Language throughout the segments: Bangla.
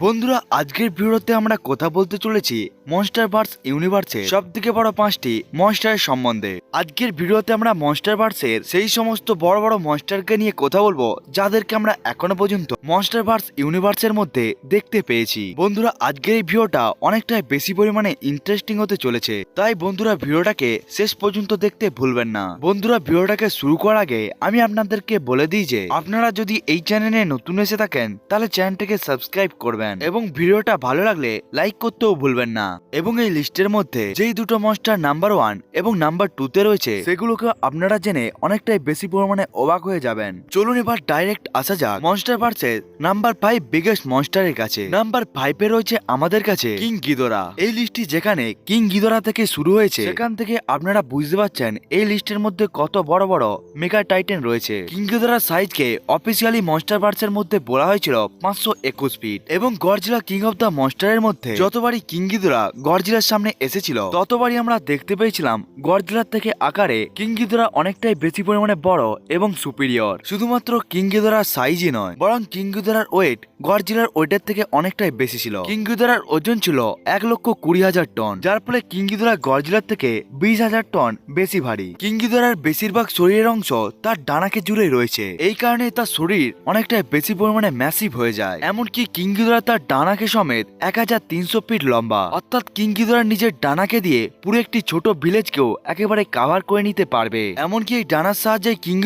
বন্ধুরা আজকের ভিডিওতে আমরা কথা বলতে চলেছি মনস্টার ভার্স ইউনিভার্সের সব থেকে বড় পাঁচটি মনস্টারের সম্বন্ধে। আজকের ভিডিওতে আমরা মনস্টার ভার্সের সেই সমস্ত বড় বড় মনস্টারকে নিয়ে কথা বলব, যাদেরকে আমরা এখনও পর্যন্ত মনস্টার ভার্স ইউনিভার্সের মধ্যে দেখতে পেয়েছি। বন্ধুরা, আজকের এই ভিডিওটা অনেকটাই বেশি পরিমাণে ইন্টারেস্টিং হতে চলেছে, তাই বন্ধুরা ভিডিওটাকে শেষ পর্যন্ত দেখতে ভুলবেন না। বন্ধুরা, ভিডিওটাকে শুরু করার আগে আমি আপনাদেরকে বলে দিই যে, আপনারা যদি এই চ্যানেলে নতুন এসে থাকেন, তাহলে চ্যানেলটাকে সাবস্ক্রাইব করবেন এবং ভিডিওটা ভালো লাগলে লাইক করতেও ভুলবেন না। এবং এই লিস্টের মধ্যে যেই দুটো মনস্টার নাম্বার ওয়ান এবং নাম্বার টু তে রয়েছে, সেগুলোকে আপনারা জেনে অনেকটাই বেশি পরিমাণে অবাক হয়ে যাবেন। চলুন এবার ডাইরেক্ট আসা যাক monster versus number five biggest মনস্টারের কাছে। নাম্বার ফাইভে রয়েছে আমাদের কাছে কিং গিদোরা এই লিস্টটি যেখানে কিং গিদোরা থেকে শুরু হয়েছে, সেখান থেকে আপনারা বুঝতে পারছেন এই লিস্টের মধ্যে কত বড় বড় মেগা টাইটেন রয়েছে। কিং গিদোরার সাইজকে অফিসিয়ালি মনস্টার ভার্সের মধ্যে বলা হয়েছিল পাঁচশো একুশ ফিট এবং গরজিলা কিং অফ দ্য মনস্টারের মধ্যে যতবারই কিং গিদোরা গরজিলার সামনে এসেছিল। ততবারই আমরা দেখতে পেয়েছিলাম গরজিলার থেকে আকারে কিংগিদোরা অনেকটাই বেশি পরিমাণে বড় এবং সুপিরিয়র শুধুমাত্র কিং গিদোরার সাইজই নয়, বরং কিং গিদোরার ওয়েট গরজিলার ওয়েটের থেকে অনেকটাই বেশি ছিল। কিংগিদোরার ওজন ছিল এক লক্ষ কুড়ি হাজার টন, যার ফলে কিং গিদোরা গরজিলার থেকে বিশ হাজার টন বেশি ভারী। কিংগিদোরার বেশিরভাগ শরীরের অংশ তার ডানাকে জুড়ে রয়েছে। এই কারণে তার শরীর অনেকটাই বেশি পরিমাণে ম্যাসিভ হয়ে যায়। এমনকি কিংগিদোরা তার ডানাকে সমেত এক হাজার তিনশো ফিট লম্বা অর্থাৎ কিং নিজের ডানাকে দিয়ে পুরো একটি ছোট ভিলেজকেও একেবারে কাভার করে নিতে পারবে। এমনকি এই ডানার সাহায্যে কিং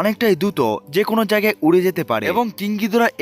অনেকটাই দ্রুত যে কোনো জায়গায় উড়ে যেতে পারে। এবং কিং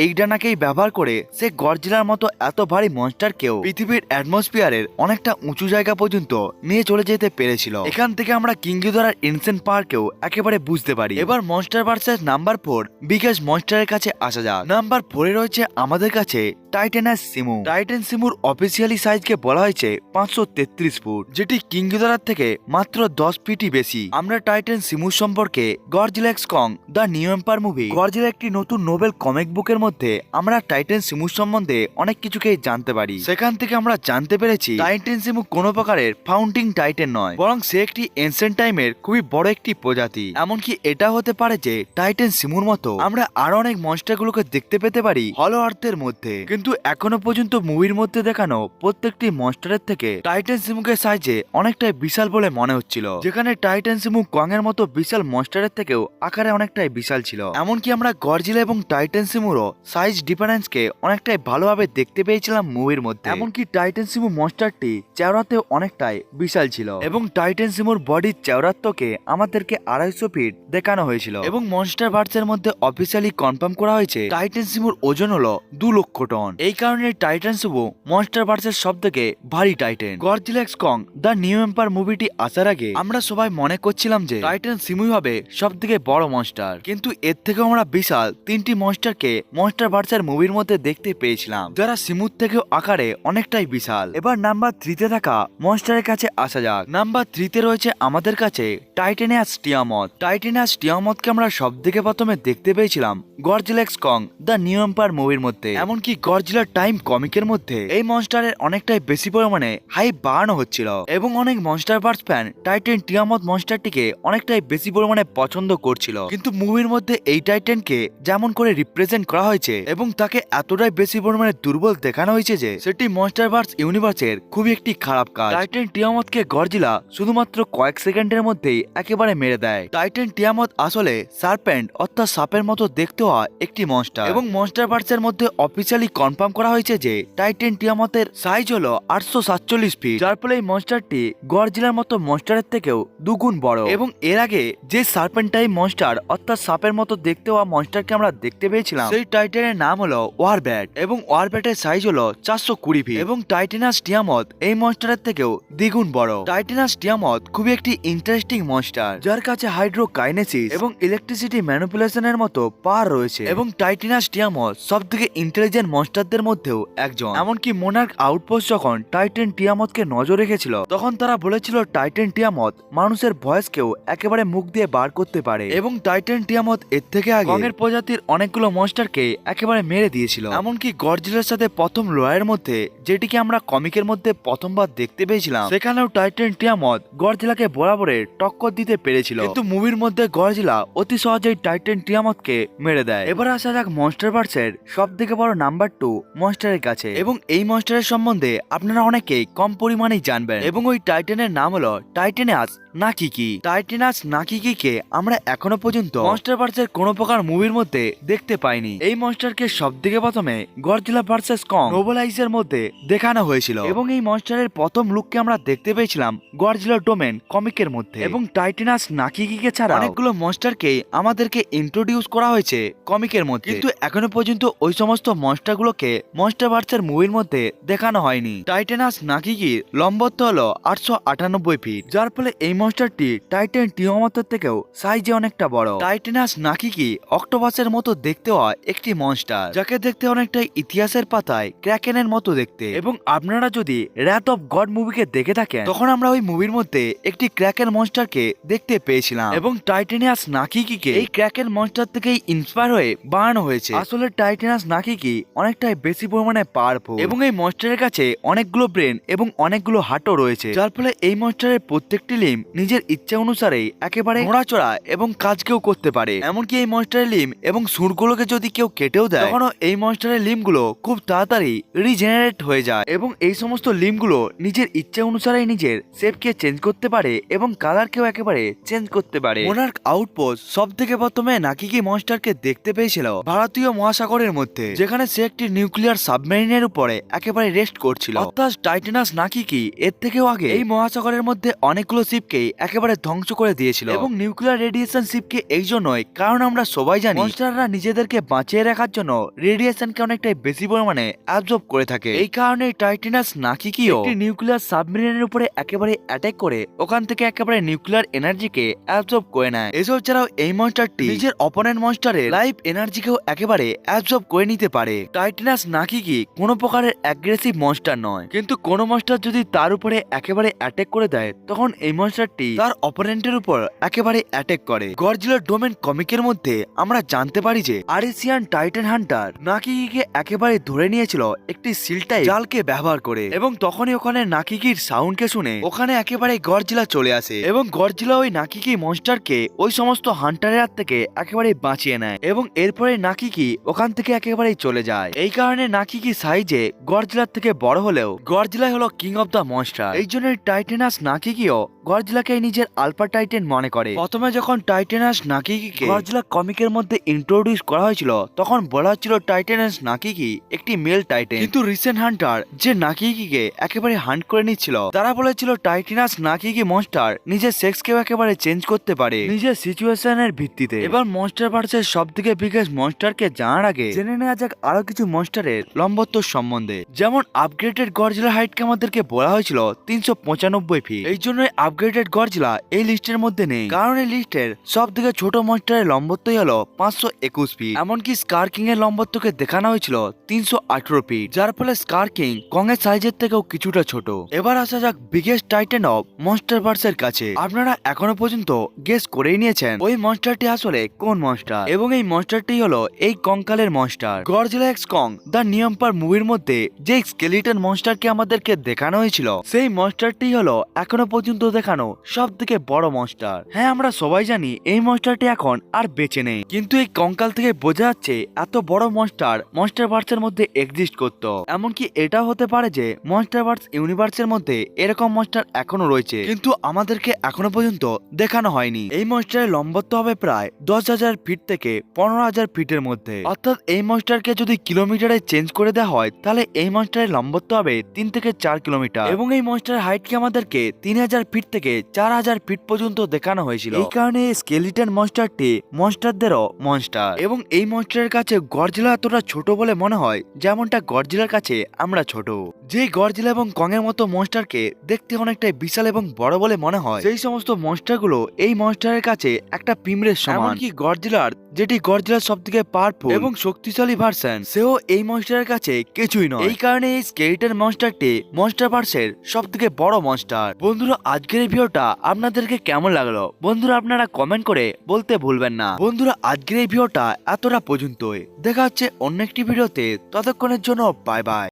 এই ডানাকেই ব্যবহার করে সে গরজিলার মতো এত ভারী মনস্টারকেও পৃথিবীর অ্যাটমসফিয়ারের অনেকটা উঁচু জায়গা পর্যন্ত নিয়ে চলে যেতে পেরেছিল। এখান থেকে আমরা কিং গিদোরার ইনসেন্ট পার্কেও একেবারে বুঝতে পারি। এবার monster versus number four biggest মনস্টারের কাছে আসা যাক। নাম্বার ফোরে রয়েছে আমাদের কাছে টাইটেনাস সিমু টাইটেন সিমুর অফিসিয়ালি সাইজকে বলা হয়েছে পাঁচশো তেত্রিশ ফুট। যেটি কিংগিদারার থেকে মাত্র দশ ফিটই বেশি। আমরা টাইটেন সিমুর সম্পর্কে Godzilla x Kong the new empire movie Godzilla একটি নতুন নোবেল কমিক বুকের মধ্যে আমরা টাইটেন সিমুর সম্বন্ধে অনেক কিছুকেই জানতে পারি। সেখান থেকে আমরা জানতে পেরেছি টাইটেন সিমু কোনো প্রকারের ফাউন্ডিং টাইটেন নয়, বরং সে একটি এনসেন্ট টাইমের খুবই বড় একটি প্রজাতি। এমনকি এটা হতে পারে যে টাইটেন সিমুর মতো আমরা আরও অনেক মনস্টারগুলোকে দেখতে পেতে পারি হলো আর্থের মধ্যে। কিন্তু এখনও পর্যন্ত মুভির মধ্যে দেখানো প্রত্যেকটি মনস্টারের থেকে টাইটেন সিমুকের সাইজে অনেকটাই বিশাল বলে মনে হচ্ছিল। যেখানে টাইটেন সিমু কং এর মতো বিশাল মনস্টারের থেকেও আকারে অনেকটাই বিশাল ছিল। এমনকি আমরা গরজিলা এবং টাইটেন সিমুরও সাইজ ডিফারেন্সকে অনেকটাই ভালোভাবে দেখতে পেয়েছিলাম মুভির মধ্যে। এমনকি টাইটেন সিমু মনস্টারটি চেওড়াতে অনেকটাই বিশাল ছিল। এবং টাইটেন সিমুর বডির চেওড়াত্বকে আমাদেরকে আড়াইশো ফিট দেখানো হয়েছিল। এবং মনস্টার ভার্সের মধ্যে অফিসিয়ালি কনফার্ম করা হয়েছে টাইটেন সিমুর ওজন হলো দু লক্ষ টন এই কারণে টাইটান সিমু মনস্টার ভার্সের সব থেকে ভারী titan. Godzilla x Kong, the new empire মুভিটি আসার আগে আমরা সবাই মনে করছিলাম যে টাইটান সিমুই হবে সব থেকে বড় মনস্টার। কিন্তু এর থেকে আমরা বিশাল তিনটি মনস্টারকে মনস্টার ভার্সের মুভির মধ্যে দেখতে পেয়েছিলাম, যারা সিমুর থেকেও আকারে অনেকটাই বিশাল। এবার নাম্বার থ্রিতে থাকা মনস্টারের কাছে আসা যাক। নাম্বার থ্রিতে রয়েছে আমাদের কাছে টাইটেনিয়াস টিয়ামত। টাইটেনিয়াস টিয়ামতকে আমরা সব থেকে প্রথমে দেখতে পেয়েছিলাম Godzilla x Kong, the new empire মুভির মধ্যে। এমনকি গরজিলার টাইম কমিকের মধ্যে এই মনস্টারের অনেকটাই বেশি পরিমাণে হাই বাড়ানো হচ্ছিল। এবং অনেক monster burst fan titan Tiamat মনস্টারটিকে অনেকটাই বেশি পরিমাণে পছন্দ করছিল। কিন্তু মুভির মধ্যে এই টাইটেনকে যেমন করে রিপ্রেজেন্ট করা হয়েছে এবং তাকে এতটাই বেশি পরিমাণে দুর্বল দেখানো হয়েছে যে সেটি মনস্টার ভার্স ইউনিভার্সের খুবই একটি খারাপ কাজ। টাইটেন টিয়ামতকে গরজিলা শুধুমাত্র কয়েক সেকেন্ডের মধ্যেই একেবারে মেরে দেয়। টাইটেন টিয়ামত আসলে সার্পেন্ট অর্থাৎ সাপের মতো দেখতে হওয়া একটি মনস্টার এবং মনস্টার ভার্সের মধ্যে অফিসিয়ালি কনফার্ম করা হয়েছে যে টাইটেন টিয়ামতের সাইজ হলো আটশো সাতচল্লিশ ফিট, যার ফলে এই মনস্টারটি গরজিলার মতো মনস্টারের থেকেও দুগুণ বড়। এবং এর আগে যে সার্পেন্ট টাইপ মনস্টার, অর্থাৎ সাপের মতো দেখতে হওয়া মনস্টারকে আমরা দেখতে পেয়েছিলাম, সেই টাইটেনের নাম হলো ওয়ারব্যাট। এবং ওয়ার ওয়ারব্যাটের সাইজ হলো চারশো কুড়ি ফিট। এবং টাইটেনাস টিয়ামত এই মনস্টারের থেকেও দ্বিগুণ বড়। টাইটেনাস টিয়ামত খুবই একটি ইন্টারেস্টিং মনস্টার, যার কাছে হাইড্রো কাইনেসিস এবং ইলেকট্রিসিটি ম্যানিপুলেশনের মতো পাওয়ার রয়েছে। এবং টাইটেনাস টিয়ামত সব থেকে ইন্টেলিজেন্ট মনস্টারদের মধ্যেও একজন। এমনকি মোনার্ক আউটপোস্ট যখন টাইটেন টিয়ামতকে নজর রেখেছিল, তখন তারা বলেছিল টাইটেন টিয়ামত মানুষের ভয়েসকেও একেবারে মুখ দিয়ে বার করতে পারে। এবং টাইটেন টিয়ামত এর থেকে আগে কংয়ের প্রজাতির অনেকগুলো মনস্টারকে একেবারে মেরে দিয়েছিল। এমনকি গরজিলার সাথে প্রথম লড়াইয়ের মধ্যে, যেটিকে আমরা কমিকের মধ্যে প্রথমবার দেখতে পেয়েছিলাম, সেখানেও টাইটেন টিয়ামত গরজিলাকে বরাবরে টক্কর দিতে পেরেছিল। কিন্তু মুভির মধ্যে গরজিলা অতি সহজেই টাইটেন টিয়ামতকে মেরে দেয়। এবার আসা যাক মনস্টার ভার্সের সব থেকে বড় নাম্বার টু মনস্টারের কাছে। এবং এই মনস্টারের সম্বন্ধে আপনারা অনেকেই কম পরিমাণেই জানবেন। এবং ওই টাইটেনের নাম হলো টাইটেনাস নাকিকি টাইটেনাস নাকিকিকে আমরা এখনও পর্যন্ত মনস্টার ভার্সের কোনো প্রকার মুভির মধ্যে দেখতে পাইনি। এই মনস্টারকে সব থেকে প্রথমে গডজিলা ভার্সেস কং নোবেলাইজের মধ্যে দেখানো হয়েছিল। এবং এই মনস্টারের প্রথম লুককে আমরা দেখতে পেয়েছিলাম গডজিলা ডোমেন কমিকের মধ্যে। এবং টাইটেনাস নাকিকিকে ছাড়া অনেকগুলো মনস্টারকে আমাদেরকে ইন্ট্রোডিউস করা হয়েছে কমিকের মধ্যে। কিন্তু এখনও পর্যন্ত ওই সমস্ত মনস্টারগুলোকে মনস্টার ভার্সের মুভির মধ্যে দেখানো হয়নি। টাইটেনাস নাকিকির লম্বত্ব হলো আটশো আটানব্বই ফিট যার ফলে এই মনস্টারটি টাইটেন টিওমাতার থেকেও সাইজে অনেকটা বড়। টাইটেনাস নাকিকি অক্টোপাসের মতো দেখতে হয় একটি মনস্টার যাকে দেখতে অনেকটা ইতিহাসের পাতায় ক্র্যাকেনের মতো দেখতে। এবং আপনারা যদি র্যাথ অফ গড মুভিকে দেখে থাকেন, তখন আমরা ওই মুভির মধ্যে একটি ক্র্যাকেন মনস্টারকে দেখতে পেয়েছিলাম। এবং টাইটেনিয়াস নাকিকিকে এই ক্র্যাকেন মনস্টার থেকেই ইন্সপায়ার হয়ে বানানো হয়েছে। আসলে টাইটেনাস নাকিকি অনেকটাই বেশি পরিমাণে পাওয়ারফুল এবং এই মনস্টারের কাছে অনেকগুলো ব্রেন এবং অনেকগুলো হার্টও রয়েছে। যার ফলে এই মনস্টারের প্রত্যেকটি লিম নিজের ইচ্ছা অনুসারে একেবারে নড়াচড়া এবং কাজকেও করতে পারে। এমনকি এই মনস্টারের লিম এবং সুরগুলোকে যদি কেউ কেটেও দেয়, তখনও এই মনস্টারের লিমগুলো খুব তাড়াতাড়ি রিজেনারেট হয়ে যায় এবং এই সমস্ত লিমগুলো নিজের ইচ্ছা অনুসারে নিজের শেপকে চেঞ্জ করতে পারে এবং কালারকেও একেবারে চেঞ্জ করতে পারে। মোনার্ক আউটপোস্ট সব থেকে প্রথমে নাকি নাকিকি মনস্টারকে দেখতে পেয়েছিল ভারতীয় মহাসাগরের মধ্যে, যেখানে সে একটি নিউক্লিয়ার সাবমেরিনের উপরে একেবারে রেস্ট করছিল। অর্থাৎ টাইটানাস নাকিকি, এর থেকেও আগে এই মহাসাগরের মধ্যে অনেকগুলো শিপকে একেবারে ধ্বংস করে দিয়েছিল। এবং নিউক্লিয়ার রেডিয়েশন শিপকে এই জন্যই কারণ আমরা সবাই জানি মনস্টাররা নিজেদেরকে বাঁচিয়ে রাখার জন্য রেডিয়েশনকে অনেকটাই বেশি পরিমাণে অ্যাবজর্ব করে থাকে। এই কারণে টাইটানাস নাকিকিও একটি নিউক্লিয়ার সাবমেরিনের উপরে একেবারে অ্যাটাক করে ওখান থেকে একেবারে নিউক্লিয়ার এনার্জিকে অ্যাবজর্ব করে নেয়। এসব ছাড়াও এই মনস্টারটি নিজের অপোনেন্ট মনস্টারের লাইফ এনার্জিকেও একেবারে অ্যাবজর্ব করে নিতে পারে। টাইটানাস নাকিকি কোনো প্রকারের অ্যাগ্রেসিভ মনস্টার নয়। কিন্তু কোন মনস্টার যদি তার উপরে একেবারে অ্যাটাক করে দেয় তখন এই মনস্টারটি তার অপোনেন্টের উপর একেবারে অ্যাটেক করে। গডজিলার ডোমেন কমিকের মধ্যে আমরা জানতে পারি যে আরিসিয়ান টাইটান হান্টার নাকিকিকে একেবারে ধরে নিয়েছিল একটি সিলটাই জালকে ব্যবহার করে এবং তখনই ওখানে নাকিকির সাউন্ডকে শুনে ওখানে একেবারে গডজিলা চলে আসে এবং গডজিলা ওই নাকিকি মনস্টারকে ওই সমস্ত হান্টারের হাত থেকে একেবারে বাঁচিয়ে নেয় এবং এরপরে নাকিকি ওখান থেকে একেবারেই চলে যায়। এই কারণে নাকিকি সাইজে গডজিলার থেকে বড় হলেও গডজিলাই হলো কিং অফ দ্য মনস্টার এই জন্য টাইটেনাস নাকিকিও গডজিলাকে নিজের আলফা টাইটেন মনে করে। প্রথমে যখন টাইটেনাস নাকিকিকে গডজিলা কমিকের মধ্যে ইন্ট্রোডিউস করা হয়েছিল, তখন বলা হচ্ছিল টাইটেনাস নাকিকি একটি মেল টাইটেন কিন্তু রিসেন্ট হান্টার যে নাকিকিকে একেবারে হান্ট করে নিচ্ছিল, তারা বলেছিল টাইটেনাস নাকিকি মনস্টার নিজের সেক্সকেও একেবারে চেঞ্জ করতে পারে, নিজের সিচুয়েশনের ভিত্তিতে। এবার মনস্টার ভার্সের সব থেকে বিগেস্ট মনস্টারকে জানার আগে জেনে নেওয়া যাক আরও কিছু মনস্টারের লম্বত্ব সম্বন্ধে। যেমন আপগ্রেডেড গডজিলা হাইটকে আমাদেরকে বলা হয়েছিল তিনশো পঁচানব্বই ফিট এই জন্য আপগ্রেডেড গডজিলা এই লিস্টের মধ্যে নেই। কারণ এই লিস্টের সব থেকে ছোট মনস্টারের লম্বত্বই হলো পাঁচশো একুশ ফিট এমনকি স্কার কিং এর লম্বত্বকে দেখানো হয়েছিল তিনশো আঠেরো ফিট যার ফলে স্কার কিং কং এর সাইজের থেকেও কিছুটা ছোট। এবার আসা যাক বিগেস্ট টাইটেন অফ মনস্টার ভার্সের কাছে। আপনারা এখনও পর্যন্ত গেস করেই নিয়েছেন ওই মনস্টারটি আসলে কোন মনস্টার এবং এই মনস্টারটি হলো এই কঙ্কালের monster Godzilla x Kong the new empire মুভির মধ্যে যে স্কেলিটন মনস্টারকে আমাদেরকে দেখানো হয়েছিল, সেই মনস্টারটি হলো এখনও পর্যন্ত দেখানো সব থেকে বড় মনস্টার হ্যাঁ আমরা সবাই জানি এই মনস্টারটি এখন আর বেঁচে নেই। কিন্তু এই কঙ্কাল থেকে বোঝা যাচ্ছে এত বড় মনস্টার মনস্টার ভার্সের মধ্যে এক্সিস্ট করতো। এমনকি এটাও হতে পারে যে মনস্টার ভার্স ইউনিভার্সের মধ্যে এরকম মনস্টার এখনও রয়েছে। কিন্তু আমাদেরকে এখনও পর্যন্ত দেখানো হয়নি। এই মনস্টারের লম্বত্ব হবে প্রায় দশ হাজার ফিট থেকে পনেরো হাজার ফিটের মধ্যে। অর্থাৎ এই মনস্টারকে যদি কিলোমিটারে চেঞ্জ করে দেওয়া হয়, তাহলে এই মনস্টারের লম্বত্ব হবে তিন থেকে চার কিলোমিটার। এবং এই মনস্টারের হাইটকে আমাদেরকে তিন হাজার ফিট থেকে চার হাজার ফিট পর্যন্ত দেখানো হয়েছিল। এই কারণে স্কেলিটন মনস্টারটি মনস্টারদেরও মনস্টার। এবং এই মনস্টারের কাছে গরজিলা এতটা ছোট বলে মনে হয় যেমনটা গরজিলার কাছে আমরা ছোট। যে গরজিলা এবং কং এর মতো মনস্টারকে দেখতে অনেকটাই বিশাল এবং বড় বলে মনে হয়। সেই সমস্ত মনস্টারগুলো এই মনস্টারের কাছে একটা পিমড়ের সমান। কি গরজিলার যেটি গরজিলার সব থেকে পাওয়ারফুল এবং শক্তিশালী ভার্সন সেও এই মনস্টারের কাছে কিছুই নয়। এই কারণে এই স্কেলিটন মনস্টারটি মনস্টার ভার্সের সব থেকে বড় মনস্টার। বন্ধুরা আজকের ভিডিওটা আপনাদেরকে কেমন লাগল? বন্ধুরা, আপনারা কমেন্ট করে বলতে ভুলবেন না। বন্ধুরা, আজকের এই ভিডিওটা এতটা পর্যন্তই। দেখা হচ্ছে অন্য একটি ভিডিওতে। ততক্ষণের জন্য বাই বাই